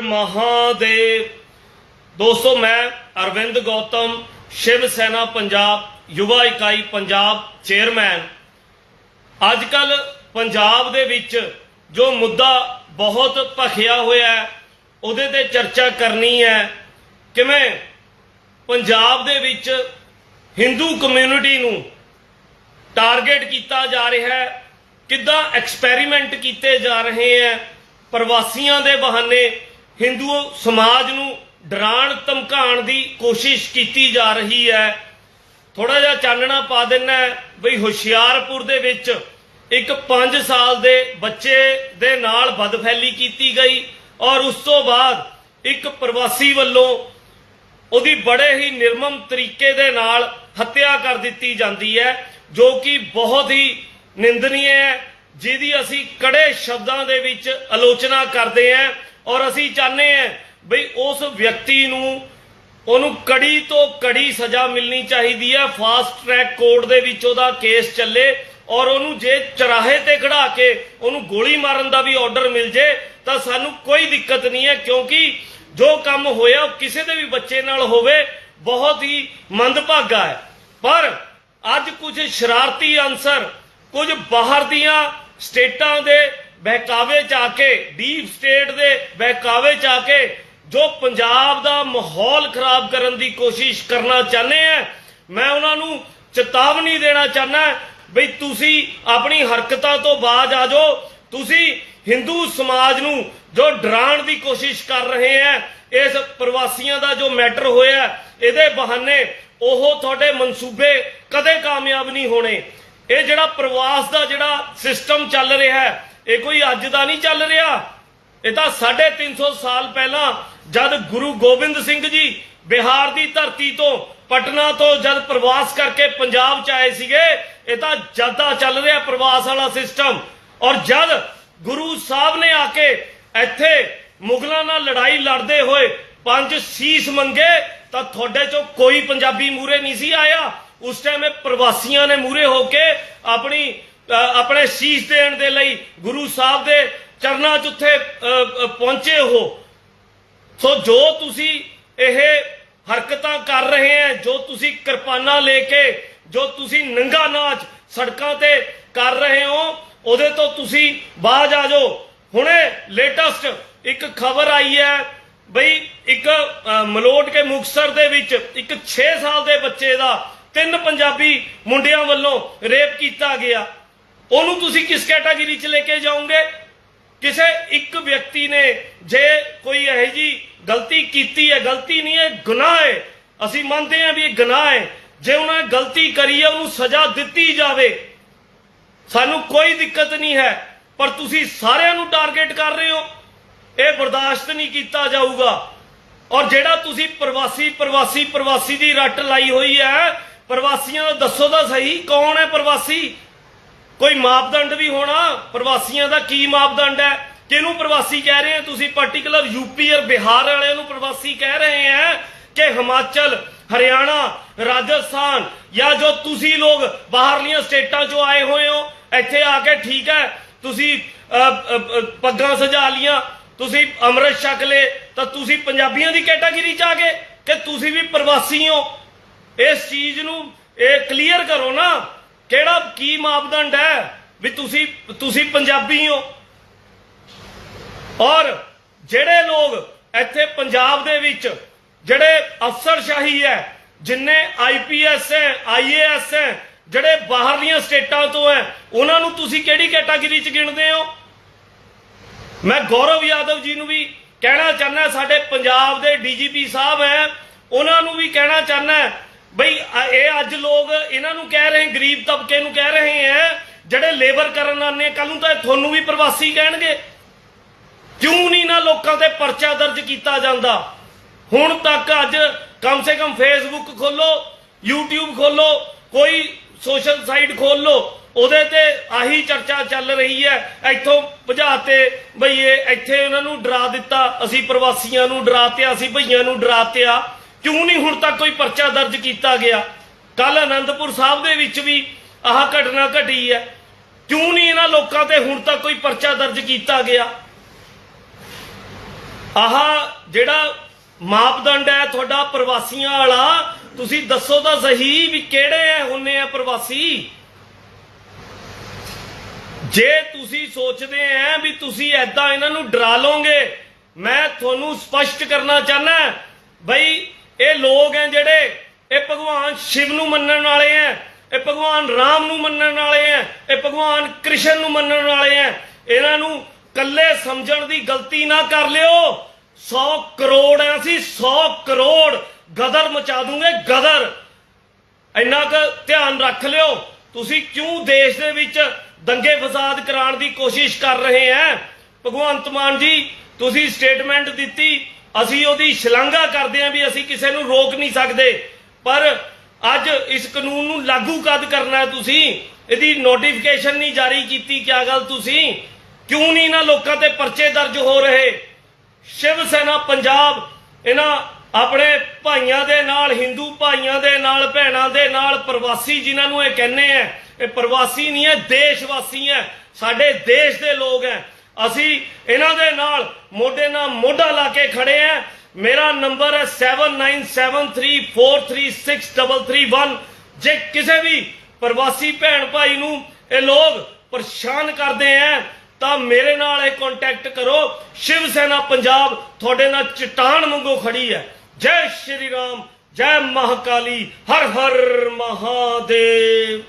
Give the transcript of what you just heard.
ਮਹਾਦੇਵ। ਦੋਸਤੋ, ਮੈਂ ਅਰਵਿੰਦ ਗੌਤਮ, ਸ਼ਿਵ ਸੈਨਾ ਪੰਜਾਬ, ਯੁਵਾ ਇਕਾਈ ਪੰਜਾਬ ਚੇਅਰਮੈਨ। ਅੱਜ ਕੱਲ ਪੰਜਾਬ ਦੇ ਵਿੱਚ ਜੋ ਮੁੱਦਾ ਬਹੁਤ ਭਖਿਆ ਹੋਇਆ ਹੈ, ਉਹਦੇ ਤੇ ਚਰਚਾ ਕਰਨੀ ਹੈ। ਕਿਵੇਂ? ਪੰਜਾਬ ਦੇ ਵਿੱਚ ਹਿੰਦੂ ਕਮਿਊਨਿਟੀ ਨੂੰ ਟਾਰਗੇਟ ਕੀਤਾ ਜਾ ਰਿਹਾ ਹੈ, ਕਿੱਦਾਂ ਐਕਸਪੈਰੀਮੈਂਟ ਕੀਤੇ ਜਾ ਰਹੇ ਹੈ, ਪ੍ਰਵਾਸੀਆਂ ਦੇ ਬਹਾਨੇ ਹਿੰਦੂ ਸਮਾਜ ਨੂੰ ਡਰਾਣ, ਧਮਕਾਉਣ ਦੀ ਕੋਸ਼ਿਸ਼ ਕੀਤੀ ਜਾ ਰਹੀ ਹੈ। ਥੋੜਾ ਜਿਹਾ ਚਾਨਣਾ ਪਾ ਦੇਣਾ ਬਈ ਹੁਸ਼ਿਆਰਪੁਰ ਦੇ ਵਿੱਚ ਇੱਕ 5 ਸਾਲ ਦੇ ਬੱਚੇ ਦੇ ਨਾਲ ਬਦਫੈਲੀ ਕੀਤੀ ਗਈ ਔਰ ਉਸ ਤੋਂ ਬਾਅਦ ਇੱਕ ਪ੍ਰਵਾਸੀ ਵੱਲੋਂ ਉਹਦੀ ਬੜੇ ਹੀ ਨਿਰਮਮ ਤਰੀਕੇ ਦੇ ਨਾਲ ਹੱਤਿਆ ਕਰ ਦਿੱਤੀ ਜਾਂਦੀ ਹੈ, ਜੋ ਕਿ ਬਹੁਤ ਹੀ ਨਿੰਦਨੀय ਹੈ, ਜਿਹਦੀ ਅਸੀਂ ਕੜੇ ਸ਼ਬਦਾਂ ਦੇ ਵਿੱਚ ਆਲੋਚਨਾ ਕਰਦੇ ਹਾਂ। ਔਰ ਅਸੀਂ ਚਾਹੁੰਦੇ ਹਾਂ ਬਈ ਉਸ ਵਿਅਕਤੀ ਨੂੰ, ਉਹਨੂੰ ਕੜੀ ਤੋਂ ਕੜੀ ਸਜ਼ਾ ਮਿਲਣੀ ਚਾਹੀਦੀ ਹੈ। ਫਾਸਟ ਟਰੈਕ ਕੋਰਟ ਦੇ ਵਿੱਚ ਉਹਦਾ ਕੇਸ ਚੱਲੇ ਔਰ ਉਹਨੂੰ ਜੇ ਚਰਾਹੇ ਤੇ ਖੜਾ ਕੇ ਉਹਨੂੰ ਗੋਲੀ ਮਾਰਨ ਦਾ ਵੀ ਆਰਡਰ ਮਿਲ ਜੇ, ਤਾਂ ਸਾਨੂੰ ਕੋਈ ਦਿੱਕਤ ਨਹੀਂ ਹੈ ਕਿਉਂਕਿ ਜੋ ਕੰਮ ਹੋਇਆ ਉਹ ਕਿਸੇ ਦੇ ਵੀ ਬੱਚੇ ਨਾਲ ਹੋਵੇ, ਬਹੁਤ ਹੀ ਮੰਦਭਾਗਾ ਹੈ। ਪਰ ਅੱਜ ਕੁਝ ਸ਼ਰਾਰਤੀ ਅਨਸਰ ਕੁਝ ਬਾਹਰ ਦੀਆਂ ਸਟੇਟਾਂ ਦੇ ਬਹਿਕਾਵੇ ਚ ਆ ਕੇ ਡੀਪ ਸਟੇਟ ਦੇ ਬਹਿਕਾਵੇ ਚ ਆ ਕੇ ਜੋ ਪੰਜਾਬ ਦਾ ਮਾਹੌਲ ਖਰਾਬ ਕਰਨ ਦੀ ਕੋਸ਼ਿਸ਼ ਕਰਨਾ ਚਾਹੁੰਦੇ ਆ, ਮੈਂ ਉਹਨਾਂ ਨੂੰ ਚੇਤਾਵਨੀ ਦੇਣਾ ਚਾਹੁੰਦਾ ਬਈ ਤੁਸੀਂ ਆਪਣੀ ਹਰਕਤਾਂ ਤੋਂ ਬਾਜ ਆ ਜਾਓ। ਤੁਸੀਂ ਹਿੰਦੂ ਸਮਾਜ ਨੂੰ ਜੋ ਡਰਾਉਣ ਦੀ ਕੋਸ਼ਿਸ਼ ਕਰ ਰਹੇ ਹੈ ਇਸ ਪ੍ਰਵਾਸੀਆਂ ਦਾ ਜੋ ਮੈਟਰ ਹੋਇਆ, ਇਹਦੇ ਬਹਾਨੇ ਉਹ ਤੁਹਾਡੇ ਮਨਸੂਬੇ ਕਦੇ ਕਾਮਯਾਬ ਨਹੀਂ ਹੋਣੇ। ਇਹ ਜਿਹੜਾ ਪ੍ਰਵਾਸ ਦਾ ਜਿਹੜਾ ਸਿਸਟਮ ਚੱਲ ਰਿਹਾ ਹੈ ਇਹ ਕੋਈ ਅੱਜ ਦਾ ਨਹੀਂ ਚੱਲ ਰਿਹਾ। ਇਹ ਤਾਂ 350 ਸਾਲ ਪਹਿਲਾਂ ਜਦ ਗੁਰੂ ਗੋਬਿੰਦ ਸਿੰਘ ਜੀ ਬਿਹਾਰ ਦੀ ਧਰਤੀ ਤੋਂ, ਪਟਨਾ ਤੋਂ ਜਦ ਪ੍ਰਵਾਸ ਕਰਕੇ ਪੰਜਾਬ ਚ ਆਏ ਸੀਗੇ, ਇਹ ਤਾਂ ਜਦਾ ਚੱਲ ਰਿਹਾ ਪ੍ਰਵਾਸ ਵਾਲਾ ਸਿਸਟਮ ਔਰ ਜਦ ਗੁਰੂ ਸਾਹਿਬ ਨੇ ਆ ਕੇ ਇੱਥੇ ਮੁਗਲਾਂ ਨਾਲ ਲੜਾਈ ਲੜਦੇ ਹੋਏ ਪੰਜ ਸੀਸ ਮੰਗੇ, ਤਾਂ ਤੁਹਾਡੇ ਚੋਂ ਕੋਈ ਪੰਜਾਬੀ ਮੂਰੇ ਨਹੀਂ ਸੀ ਆਇਆ। ਉਸ ਟਾਈਮ ਇਹ ਪ੍ਰਵਾਸੀਆਂ ਨੇ ਮੂਰੇ ਹੋ ਕੇ ਆਪਣੀ ਆਪਣੇ ਸੀਸ ਦੇਣ ਦੇ ਲਈ ਗੁਰੂ ਸਾਹਿਬ ਦੇ ਚਰਨਾਂ 'ਚ ਉੱਥੇ ਅ, ਪਹੁੰਚੇ ਹੋ ਸੋ ਜੋ ਤੁਸੀਂ ਇਹ ਹਰਕਤਾਂ ਕਰ ਰਹੇ ਹੈ ਜੋ ਤੁਸੀਂ ਕਿਰਪਾਨਾਂ ਲੈ ਕੇ ਜੋ ਤੁਸੀਂ ਨੰਗਾ ਨਾਚ ਸੜਕਾਂ ਤੇ ਕਰ ਰਹੇ ਹੋ ਉਹਦੇ ਤੋਂ ਤੁਸੀਂ ਬਾਜ ਆ ਜਾਓ। ਹੁਣੇ ਲੇਟੈਸਟ ਇੱਕ ਖਬਰ ਆਈ ਹੈ ਬਈ ਇੱਕ ਮਲੋਟ ਕੇ ਮੁਕਸਰ ਦੇ ਵਿੱਚ ਇੱਕ 6 ਸਾਲ ਦੇ ਬੱਚੇ ਦਾ ਤਿੰਨ ਪੰਜਾਬੀ ਮੁੰਡਿਆਂ ਵੱਲੋਂ ਰੇਪ ਕੀਤਾ ਗਿਆ। ਉਹਨੂੰ ਤੁਸੀਂ ਕਿਸ ਕੈਟਾਗਰੀ 'ਚ ਲੈ ਕੇ ਜਾਓਗੇ? ਕਿਸੇ ਇੱਕ ਵਿਅਕਤੀ ਨੇ ਜੇ ਕੋਈ ਇਹੋ ਜੀ ਗਲਤੀ ਕੀਤੀ ਹੈ, ਗਲਤੀ ਨਹੀਂ ਹੈ, ਗੁਨਾਹ ਹੈ। ਅਸੀਂ ਮੰਨਦੇ ਹਾਂ ਵੀ ਇਹ ਗੁਨਾਹ ਹੈ। ਜੇ ਉਹਨਾਂ ਨੇ ਗਲਤੀ ਕਰੀ ਹੈ, ਉਹਨੂੰ ਸਜ਼ਾ ਦਿੱਤੀ ਜਾਵੇ। ਸਾਨੂੰ ਕੋਈ ਦਿੱਕਤ ਨਹੀਂ ਹੈ, ਪਰ ਤੁਸੀਂ ਸਾਰਿਆਂ ਨੂੰ ਟਾਰਗੇਟ ਕਰ ਰਹੇ ਹੋ। ਇਹ ਬਰਦਾਸ਼ਤ ਨਹੀਂ ਕੀਤਾ ਜਾਊਗਾ। ਔਰ ਜਿਹੜਾ ਤੁਸੀਂ ਪ੍ਰਵਾਸੀ ਪ੍ਰਵਾਸੀ ਪ੍ਰਵਾਸੀ ਦੀ ਰੱਟ ਲਾਈ ਹੋਈ ਹੈ, ਪ੍ਰਵਾਸੀਆਂ ਦਾ ਦੱਸੋ ਤਾਂ ਸਹੀ ਕੌਣ ਹੈ ਪ੍ਰਵਾਸੀ? ਕੋਈ ਮਾਪਦੰਡ ਵੀ ਹੋਣਾ, ਪ੍ਰਵਾਸੀਆਂ ਦਾ ਕੀ ਮਾਪਦੰਡ ਹੈ? ਕਿਹਨੂੰ ਪ੍ਰਵਾਸੀ ਕਹਿ ਰਹੇ ਆ ਤੁਸੀਂ? ਪਾਰਟਿਕੂਲਰ ਯੂਪੀ ਔਰ ਬਿਹਾਰ ਵਾਲਿਆਂ ਨੂੰ ਪ੍ਰਵਾਸੀ ਕਹਿ ਰਹੇ ਆ ਕਿ ਹਿਮਾਚਲ, ਹਰਿਆਣਾ, ਰਾਜਸਥਾਨ ਜਾਂ ਜੋ ਤੁਸੀਂ ਲੋਕ ਬਾਹਰਲੀਆਂ ਸਟੇਟਾਂ ਚੋਂ ਆਏ ਹੋਏ ਹੋ, ਇੱਥੇ ਆ ਕੇ ਠੀਕ ਹੈ। ਤੁਸੀਂ ਪੱਗਾਂ ਸਜਾ ਲੀਆਂ ਤੁਸੀਂ ਅੰਮ੍ਰਿਤ ਛਕ ਲਏ, ਤਾਂ ਤੁਸੀਂ ਪੰਜਾਬੀਆਂ ਦੀ ਕੈਟਾਗਰੀ ਚ ਆ ਗਏ ਕਿ ਤੁਸੀਂ ਵੀ ਪ੍ਰਵਾਸੀ ਹੋ। ਇਸ ਚੀਜ਼ ਨੂੰ ਇਹ ਕਲੀਅਰ ਕਰੋ ਨਾ। ਕਿਹੜਾ ਕੀ ਮਾਪਦੰਡ ਹੈ ਵੀ ਤੁਸੀਂ ਤੁਸੀਂ ਪੰਜਾਬੀ ਹੋ? ਔਰ ਜਿਹੜੇ ਲੋਕ ਇੱਥੇ ਪੰਜਾਬ ਦੇ ਵਿੱਚ ਜਿਹੜੇ ਅਫਸਰਸ਼ਾਹੀ ਹੈ, ਜਿੰਨੇ ਆਈਪੀਐਸ ਹੈ ਆਈਏਐਸ ਹੈ, ਜਿਹੜੇ ਬਾਹਰਲੀਆਂ ਸਟੇਟਾਂ ਤੋਂ ਹੈ, ਉਹਨਾਂ ਨੂੰ ਤੁਸੀਂ ਕਿਹੜੀ ਕੈਟਾਗਰੀ 'ਚ ਗਿਣਦੇ ਹੋ? ਮੈਂ ਗੌਰਵ ਯਾਦਵ ਜੀ ਨੂੰ ਵੀ ਕਹਿਣਾ ਚਾਹੁੰਦਾ, ਸਾਡੇ ਪੰਜਾਬ ਦੇ ਡੀਜੀਪੀ ਸਾਹਿਬ ਹੈ, ਉਹਨਾਂ ਨੂੰ ਵੀ ਕਹਿਣਾ ਚਾਹੁੰਦਾ ਬਈ ਇਹ ਅੱਜ ਲੋਕ ਇਹਨਾਂ ਨੂੰ ਕਹਿ ਰਹੇ, ਗਰੀਬ ਤਬਕੇ ਨੂੰ ਕਹਿ ਰਹੇ ਹੈ ਜਿਹੜੇ ਲੇਬਰ ਕਰਨ ਆਨੇ ਕੱਲ ਨੂੰ ਤਾਂ ਤੁਹਾਨੂੰ ਵੀ ਪ੍ਰਵਾਸੀ ਕਹਿਣਗੇ। ਕਿਉਂ ਨਹੀਂ ਨਾ ਲੋਕਾਂ ਤੇ ਪਰਚਾ ਦਰਜ ਕੀਤਾ ਜਾਂਦਾ? ਹੁਣ ਤੱਕ ਅੱਜ ਕਮ ਸੇ ਕਮ ਫੇਸਬੁੱਕ ਖੋਲੋ YouTube ਖੋਲੋ ਕੋਈ ਸੋਸ਼ਲ ਸਾਈਟ ਖੋਲੋ ਉਹਦੇ ਤੇ ਆਹੀ ਚਰਚਾ ਚੱਲ ਰਹੀ ਹੈ ਇੱਥੋਂ ਭਜਾਤੇ ਬਈ ਇਹ ਇੱਥੇ ਉਹਨਾਂ ਨੂੰ ਡਰਾ ਦਿੱਤਾ, ਅਸੀਂ ਪ੍ਰਵਾਸੀਆਂ ਨੂੰ ਡਰਾਤਿਆ ਅਸੀਂ ਭਈਆਂ ਨੂੰ ਡਰਾਤਿਆ ਕਿਉਂ ਨਹੀਂ ਹੁਣ ਤੱਕ ਕੋਈ ਪਰਚਾ ਦਰਜ ਕੀਤਾ ਗਿਆ? ਕੱਲ ਆਨੰਦਪੁਰ ਸਾਹਿਬ ਦੇ ਵਿੱਚ ਵੀ ਆਹ ਘਟਨਾ ਘਟੀ ਹੈ। ਕਿਉਂ ਨਹੀਂ ਇਹਨਾਂ ਲੋਕਾਂ ਤੇ ਹੁਣ ਤੱਕ ਕੋਈ ਪਰਚਾ ਦਰਜ ਕੀਤਾ ਗਿਆ? ਆਹ ਜਿਹੜਾ ਮਾਪਦੰਡ ਹੈ ਤੁਹਾਡਾ ਪ੍ਰਵਾਸੀਆਂ ਵਾਲਾ, ਤੁਸੀਂ ਦੱਸੋ ਤਾਂ ਸਹੀ ਵੀ ਕਿਹੜੇ ਹੈ, ਹੁੰਨੇ ਆ ਪ੍ਰਵਾਸੀ? ਜੇ ਤੁਸੀਂ ਸੋਚਦੇ ਆ ਵੀ ਤੁਸੀਂ ਐਦਾਂ ਇਹਨਾਂ ਨੂੰ ਡਰਾ ਲਓਗੇ, ਮੈਂ ਤੁਹਾਨੂੰ ਸਪਸ਼ਟ ਕਰਨਾ ਚਾਹਨਾ ਬਈ ਇਹ ਲੋਕ ਹੈ ਜਿਹੜੇ ਇਹ ਭਗਵਾਨ ਸ਼ਿਵ ਨੂੰ ਮੰਨਣ ਵਾਲੇ ਹੈ, ਇਹ ਭਗਵਾਨ ਰਾਮ ਨੂੰ ਮੰਨਣ ਵਾਲੇ ਹੈ, ਇਹ ਭਗਵਾਨ ਕ੍ਰਿਸ਼ਨ ਨੂੰ ਮੰਨਣ ਵਾਲੇ ਹੈ। ਇਹਨਾਂ ਨੂੰ ਕੱਲੇ ਸਮਝਣ ਦੀ ਗਲਤੀ ਨਾ ਕਰ ਲਿਓ। 100 ਕਰੋੜ ਐ ਅਸੀਂ 100 ਕਰੋੜ ਗਦਰ ਮਚਾ ਦੂੰਗੇ, ਗਦਰ। ਇੰਨਾ ਕੁ ਧਿਆਨ ਰੱਖ ਲਿਓ। ਤੁਸੀਂ ਕਿਉਂ ਦੇਸ਼ ਦੇ ਵਿੱਚ ਦੰਗੇ ਫਸਾਦ ਕਰਾਉਣ ਦੀ ਕੋਸ਼ਿਸ਼ ਕਰ ਰਹੇ ਹੈ? ਭਗਵੰਤ ਮਾਨ ਜੀ, ਤੁਸੀਂ ਸਟੇਟਮੈਂਟ ਦਿੱਤੀ ਅਸੀਂ ਉਹਦੀ ਸ਼ਲਾਘਾ ਕਰਦੇ ਹਾਂ ਵੀ ਅਸੀਂ ਕਿਸੇ ਨੂੰ ਰੋਕ ਨਹੀਂ ਸਕਦੇ। ਪਰ ਅੱਜ ਇਸ ਕਾਨੂੰਨ ਨੂੰ ਲਾਗੂ ਕਦ ਕਰਨਾ ਤੁਸੀਂ? ਇਹਦੀ ਨੋਟੀਫਿਕੇਸ਼ਨ ਨਹੀਂ ਜਾਰੀ ਕੀਤੀ, ਕਿਆ ਗੱਲ ਤੁਸੀਂ? ਕਿਉਂ ਨਹੀਂ ਇਹਨਾਂ ਲੋਕਾਂ ਤੇ ਪਰਚੇ ਦਰਜ ਹੋ ਰਹੇ? ਸ਼ਿਵ ਸੈਨਾ ਪੰਜਾਬ, ਇਹਨਾਂ ਆਪਣੇ ਭਾਈਆਂ ਦੇ ਨਾਲ, ਹਿੰਦੂ ਭਾਈਆਂ ਦੇ ਨਾਲ, ਭੈਣਾਂ ਦੇ ਨਾਲ, ਪ੍ਰਵਾਸੀ ਜਿਨ੍ਹਾਂ ਨੂੰ ਇਹ ਕਹਿੰਦੇ ਆ, ਇਹ ਪ੍ਰਵਾਸੀ ਨਹੀਂ ਹੈ ਦੇਸ਼ ਵਾਸੀ ਹੈ। ਸਾਡੇ ਦੇਸ਼ ਦੇ ਲੋਕ ਹੈ। ਅਸੀਂ ਇਹਨਾਂ ਦੇ ਨਾਲ ਮੋਢੇ ਨਾਲ ਮੋਢਾ ਲਾ ਕੇ ਖੜੇ ਆ। ਮੇਰਾ ਨੰਬਰ ਹੈ 7973436331 ਜੇ ਕਿਸੇ ਵੀ ਪ੍ਰਵਾਸੀ ਭੈਣ ਭਾਈ ਨੂੰ ਇਹ ਲੋਕ ਪਰੇਸ਼ਾਨ ਕਰਦੇ ਆ, ਤਾਂ ਮੇਰੇ ਨਾਲ ਇਹ ਕੰਟੈਕਟ ਕਰੋ। ਸ਼ਿਵ ਸੈਨਾ ਪੰਜਾਬ ਤੁਹਾਡੇ ਨਾਲ ਚਟਾਨ ਵਾਂਗੂ ਖੜੀ ਹੈ। ਜੈ ਸ਼੍ਰੀ ਰਾਮ, ਜੈ ਮਹਾਕਾਲੀ, ਹਰ ਹਰ ਮਹਾਦੇਵ।